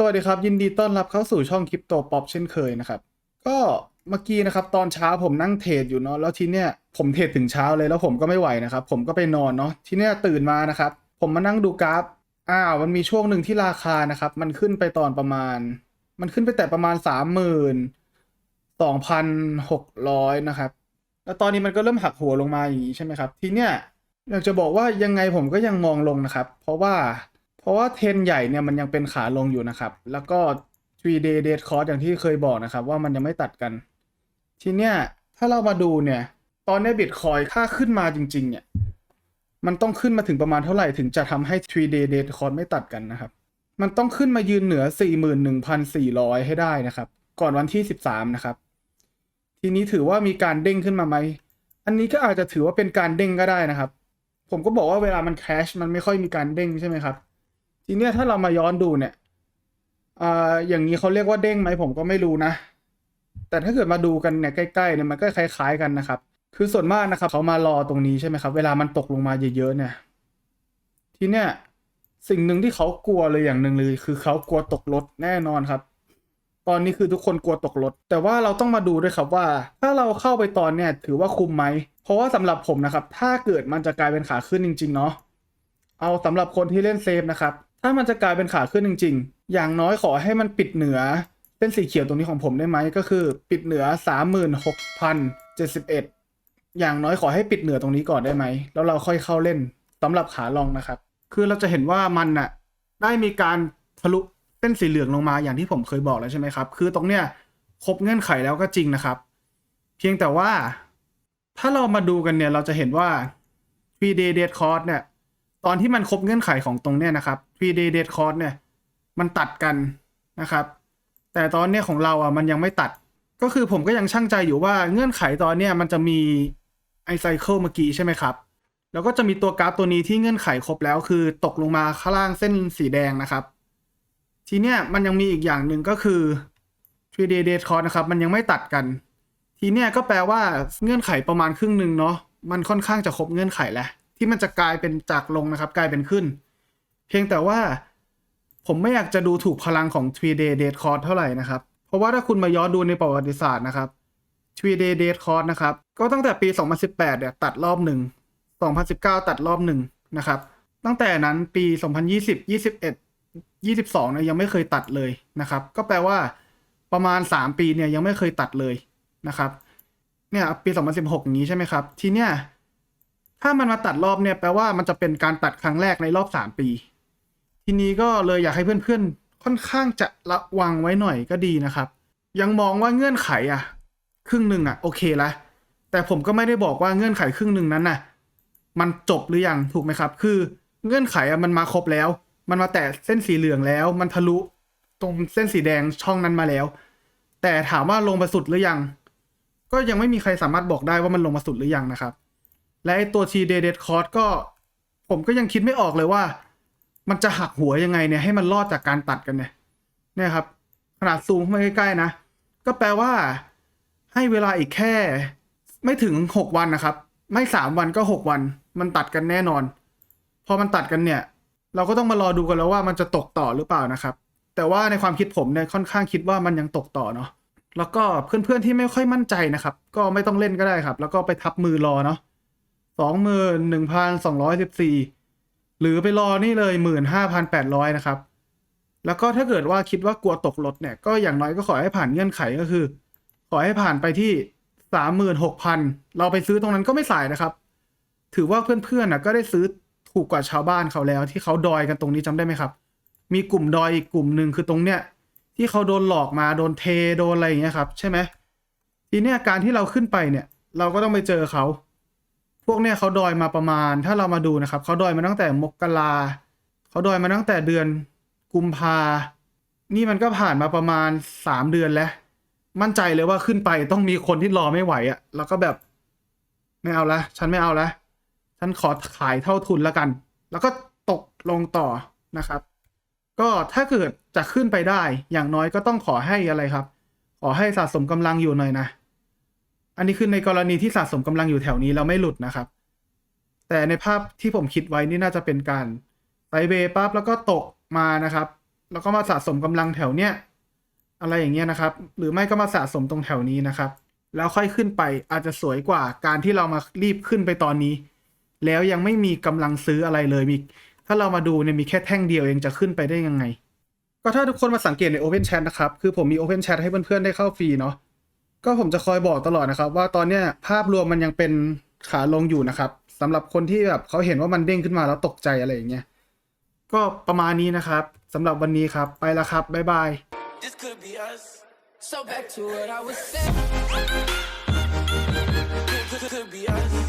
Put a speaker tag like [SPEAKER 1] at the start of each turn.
[SPEAKER 1] สวัสดีครับ ยินดีต้อนรับเข้าสู่ช่องคริปโตป๊อปเช่นเคยนะครับ ก็เมื่อกี้นะครับ ตอนเช้าผมนั่งเทรดอยู่เนาะแล้วทีเนี้ยผมเทรดถึงเช้าเลยแล้วผมก็ไม่ไหวนะครับ ผมก็ไปนอนเนาะทีเนี้ยตื่นมานะครับ ผมมานั่งดูกราฟอ้าวมันมีช่วงหนึ่งที่ราคานะครับ มันขึ้นไปตอนประมาณ มันขึ้นไปแต่ประมาณสามหมื่นสองพันหกร้อยนะครับ แล้วตอนนี้มันก็เริ่มหักหัวลงมาอย่างนี้ใช่ไหมครับ ทีเนี้ยอยากจะบอกว่ายังไงผมก็ยังมองลงนะครับ เพราะว่า เพราะว่าเทรนใหญ่เนี่ยมันยังเป็นขาลงอยู่นะครับ แล้วก็3 day dead cost อย่างที่เคยบอกนะครับ ว่ามันยังไม่ตัดกัน ทีเนี้ยถ้าเรามาดูเนี่ย ตอนนี้บิตคอยค่าขึ้นมาจริง ๆ เนี่ย มันต้องขึ้นมาถึงประมาณเท่าไหร่ถึงจะทำให้3 day dead cost ไม่ตัดกันนะครับ มันต้องขึ้นมายืนเหนือ 41,400 ให้ได้นะครับ ก่อนวันที่ 13 นะครับ ทีนี้ถือว่ามีการเด้งขึ้นมาไหม อันนี้ก็อาจจะถือว่าเป็นการเด้งก็ได้นะครับ ผมก็บอกว่าเวลามันแคชมันไม่ค่อยมีการเด้งใช่ไหมครับ ทีเนี้ยถ้าเรามาย้อนดูเนี่ยอ่าอย่างนี้เขาเรียกว่าเด้งไหมผมก็ไม่รู้นะ แต่ถ้าเกิดมาดูกันเนี่ยใกล้ๆเนี่ยมันก็คล้าย ๆกันนะครับ คือส่วนมากนะครับเขามารอตรงนี้ใช่ไหมครับ เวลามันตกลงมาเยอะๆเนี่ย ทีเนี้ยสิ่งหนึ่งที่เขากลัวเลยอย่างหนึ่งเลย คือเขากลัวตกรถแน่นอนครับ ตอนนี้คือทุกคนกลัวตกรถ แต่ว่าเราต้องมาดูด้วยครับว่า ถ้าเราเข้าไปตอนเนี่ยถือว่าคุ้มไหม เพราะว่าสำหรับผมนะครับ ถ้าเกิดมันจะกลายเป็นขาขึ้นจริง ๆ เนาะเอาสำหรับคนที่เล่นเซฟนะครับ ถ้ามันจะกลายเป็นขาขึ้นจริง ๆ อย่างน้อยขอให้มันปิดเหนือเส้นสีเขียวตรงนี้ของผมได้ไหมก็คือ ปิดเหนือ 36,071 อย่างน้อยขอให้ปิดเหนือตรงนี้ก่อนได้ไหม แล้วเราค่อยเข้าเล่นสำหรับขาลองนะครับ คือเราจะเห็นว่ามันน่ะได้มีการทะลุเส้นสีเหลืองลงมาอย่างที่ผมเคยบอกแล้วใช่ไหมครับ คือตรงเนี้ยครบเงื่อนไขแล้วก็จริงนะครับ เพียงแต่ว่าถ้าเรามาดูกันเนี่ยเราจะเห็นว่า 3 day dead cost เนี่ย ตอนที่มันครบเงื่อนไขของตรงเนี้ยนะครับ3 day dead cost เนี่ย มันตัดกันนะครับ แต่ตอนเนี้ยของเราอะมันยังไม่ตัด ก็คือผมก็ยังช่างใจอยู่ว่าเงื่อนไขตอนเนี้ยมันจะมีไอไซเคิลเมื่อกี้ใช่ไหมครับ แล้วก็จะมีตัวกราฟตัวนี้ที่เงื่อนไขครบแล้ว คือตกลงมาข้างล่างเส้นสีแดงนะครับ ทีเนี้ยมันยังมีอีกอย่างหนึ่งก็คือ 3 day dead cost นะครับ มันยังไม่ตัดกัน ทีเนี้ยก็แปลว่าเงื่อนไขประมาณครึ่งหนึ่งเนาะ มันค่อนข้างจะครบเงื่อนไขแล้ว ที่มันจะกลายเป็นจากลงนะครับ กลายเป็นขึ้น เพียงแต่ว่าผมไม่อยากจะดูถูกพลังของ3 day dead cost เท่าไหร่นะครับ เพราะว่าถ้าคุณมาย้อนดูในประวัติศาสตร์นะครับ3 day dead cost นะครับ ก็ตั้งแต่ปี 2018 เนี่ยตัดรอบหนึ่ง 2019 ตัดรอบหนึ่งนะครับ ตั้งแต่นั้นปี 2020 21 22เนี่ยยังไม่เคยตัดเลยนะครับ ก็แปลว่าประมาณ 3 ปีเนี่ยยังไม่เคยตัดเลยนะครับ เนี่ยปี 2016 อย่างนี้ใช่ไหมครับ ทีเนี้ย ถ้ามันมาตัดรอบเนี่ยแปลว่ามันจะเป็นการตัดครั้งแรกในรอบ3ปี ทีนี้ก็เลยอยากให้เพื่อนๆ ค่อนข้างจะระวังไว้หน่อยก็ดีนะครับ ยังมองว่าเงื่อนไขอะ ครึ่งหนึ่งอะ โอเคละแต่ผมก็ไม่ได้บอกว่าเงื่อนไขครึ่งหนึ่งนั้นน่ะ มันจบหรือยังถูกไหมครับ คือเงื่อนไขอะมันมาครบแล้ว มันมาแตะเส้นสีเหลืองแล้ว มันทะลุตรงเส้นสีแดงช่องนั้นมาแล้ว แต่ถามว่าลงมาสุดหรือยัง ก็ยังไม่มีใครสามารถบอกได้ว่ามันลงมาสุดหรือยังนะครับ และไอตัว T d a d e d Cost ก็ ผมก็ยังคิดไม่ออกเลยว่า มันจะหักหัวยังไงเนี่ยให้มันรอดจากการตัดกันเนี่ยเนี่ยครับ ขนาดซูมเข้ามาใกล้ๆนะ ก็แปลว่า ให้เวลาอีกแค่ ไม่ถึงหกวันนะครับ ไม่สามวันก็หกวัน มันตัดกันแน่นอน พอมันตัดกันเนี่ย เราก็ต้องมารอดูกันแล้วว่ามันจะตกต่อหรือเปล่านะครับ แต่ว่าในความคิดผมเนี่ยค่อนข้างคิดว่ามันยังตกต่อเนาะแล้วก็เพื่อนๆที่ไม่ค่อยมั่นใจนะครับ ก็ไม่ต้องเล่นก็ได้ครับ แล้วก็ไปทับมือรอเนาะ สองหมื่นหนึ่งพันสองร้อยสิบสี่หรือไปรอนี่เลยหมื่นห้าพันแปดร้อยนะครับ แล้วก็ถ้าเกิดว่าคิดว่ากลัวตกรถเนี่ย ก็อย่างน้อยก็ขอให้ผ่านเงื่อนไขก็คือ ขอให้ผ่านไปที่สามหมื่นหกพันเราไปซื้อตรงนั้นก็ไม่สายนะครับ ถือว่าเพื่อนๆนะก็ได้ซื้อถูกกว่าชาวบ้านเขาแล้ว ที่เขาดอยกันตรงนี้จำได้ไหมครับ มีกลุ่มดอยอีกกลุ่มหนึ่งคือตรงเนี้ยที่เขาโดนหลอกมาโดนเทโดนอะไรอย่างเงี้ยครับ ใช่ไหมทีเนี้ยการที่เราขึ้นไปเนี่ย เราก็ต้องไปเจอเขา พวกเนี้ยเขาดอยมาประมาณ ถ้าเรามาดูนะครับเขาดอยมาตั้งแต่มกราเขาดอยมาตั้งแต่เดือนกุมภานี่มันก็ผ่านมาประมาณสามเดือนแล้ว มั่นใจเลยว่าขึ้นไปต้องมีคนที่รอไม่ไหวอะ่ะ แล้วก็แบบไม่เอาละฉันไม่เอาละฉันขอขายเท่าทุนแล้วกัน แล้วก็ตกลงต่อนะครับ ก็ถ้าเกิดจะขึ้นไปได้อย่างน้อยก็ต้องขอให้อะไรครับ ขอให้สะสมกำลังอยู่หน่อยนะ อันนี้คือในกรณีที่สะสมกำลังอยู่แถวนี้เราไม่หลุดนะครับ แต่ในภาพที่ผมคิดไว้นี่น่าจะเป็นการไซเบปั๊บแล้วก็ตกมานะครับ แล้วก็มาสะสมกำลังแถวเนี้ยอะไรอย่างเงี้ยนะครับ หรือไม่ก็มาสะสมตรงแถวนี้นะครับ แล้วค่อยขึ้นไปอาจจะสวยกว่าการที่เรามารีบขึ้นไปตอนนี้ แล้วยังไม่มีกำลังซื้ออะไรเลยมีถ้าเรามาดูเนี่ยมีแค่แท่งเดียวเองจะขึ้นไปได้ยังไง ก็ถ้าทุกคนมาสังเกตใน Open Chat นะครับ คือผมมี Open Chat ให้เพื่อนๆได้เข้าฟรีเนาะ ก็ผมจะคอยบอกตลอดนะครับ ว่าตอนเนี้ยภาพรวมมันยังเป็นขาลงอยู่นะครับสำหรับคนที่แบบเขาเห็นว่ามันเด้งขึ้นมาแล้วตกใจอะไรอย่างเงี้ยก็ประมาณนี้นะครับสำหรับวันนี้ครับไปล้วครับบ๊ายบาย
[SPEAKER 2] This could be us.
[SPEAKER 3] So back to what I was saying.
[SPEAKER 2] Could, could, could be us.